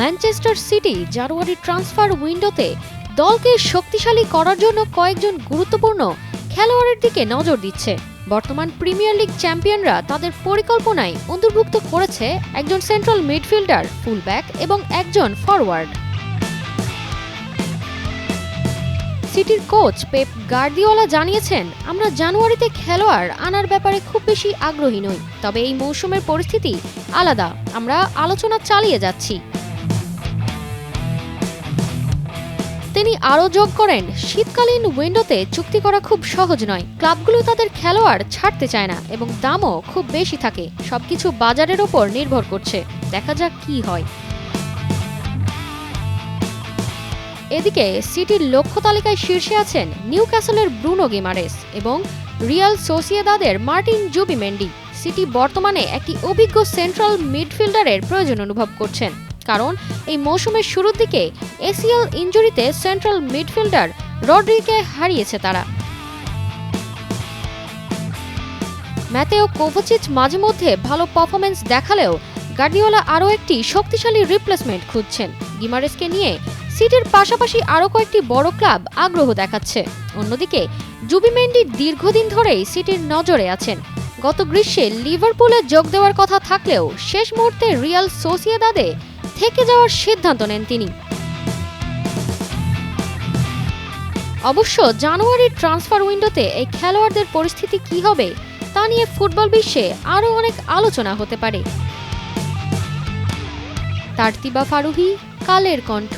Manchester city জানুয়ারি transfer উইন্ডোতে দলকে শক্তিশালী করার জন্য কয়েকজন গুরুত্বপূর্ণ খেলোয়াড়ের দিকে নজর দিচ্ছে। বর্তমান প্রিমিয়ার লিগ চ্যাম্পিয়নরা তাদের পরিকল্পনায় অন্তর্ভুক্ত করেছে একজন সেন্ট্রাল মিডফিল্ডার, ফুলব্যাক এবং একজন ফরওয়ার্ড। সিটির কোচ পেপ গার্দিওলা জানিয়েছেন, আমরা জানুয়ারিতে খেলোয়াড় আনার ব্যাপারে খুব বেশি আগ্রহী নই, তবে এই মৌসুমের পরিস্থিতি আলাদা। আমরা আলোচনা চালিয়ে যাচ্ছি। তিনি আরও যোগ করেন, শীতকালীন উইন্ডোতে চুক্তি করা খুব সহজ নয়। ক্লাবগুলো তাদের খেলোয়াড় ছাড়তে চায় না এবং দামও খুব বেশি থাকে। সবকিছু বাজারের ওপর নির্ভর করছে। দেখা যাক কি হয়। এদিকে সিটির লক্ষ্য তালিকায় শীর্ষে আছেন নিউ ক্যাসলের ব্রুনো গেমারেস এবং রিয়াল সোসিয়েদাদের মার্টিন জুবিমেন্ডি। সিটি বর্তমানে একটি অভিজ্ঞ সেন্ট্রাল মিডফিল্ডারের প্রয়োজন অনুভব করছেন। কারণ এই মৌসুমের শুরুর দিকে এসিএল ইঞ্জুরিতে সেন্ট্রাল মিডফিল্ডার রড্রিকে হারিয়েছে তারা। ম্যাতেও কোভোচিচ মাঝে মধ্যে ভালো পারফরমেন্স দেখালেও গার্ডিওলা আরও একটি শক্তিশালী রিপ্লেসমেন্ট খুঁজছেন। গিমারেসকে নিয়ে সিটির পাশাপাশি আরও কয়েকটি বড় ক্লাব আগ্রহ দেখাচ্ছে। অন্যদিকে জুবিমেন্ডি দীর্ঘদিন ধরেই সিটির নজরে আছেন। গত গ্রীষ্মে লিভারপুলে যোগ দেওয়ার কথা থাকলেও শেষ মুহূর্তে রিয়াল সোসিয়েদাদে থেকে যাওয়ার সিদ্ধান্ত নেন তিনি। অবশ্য জানুয়ারির ট্রান্সফার উইন্ডোতে এই খেলোয়াড়দের পরিস্থিতি কি হবে, তা নিয়ে ফুটবল বিশ্বে আরও অনেক আলোচনা হতে পারে। তার্তিবা ফারুহি, কালের কণ্ঠ।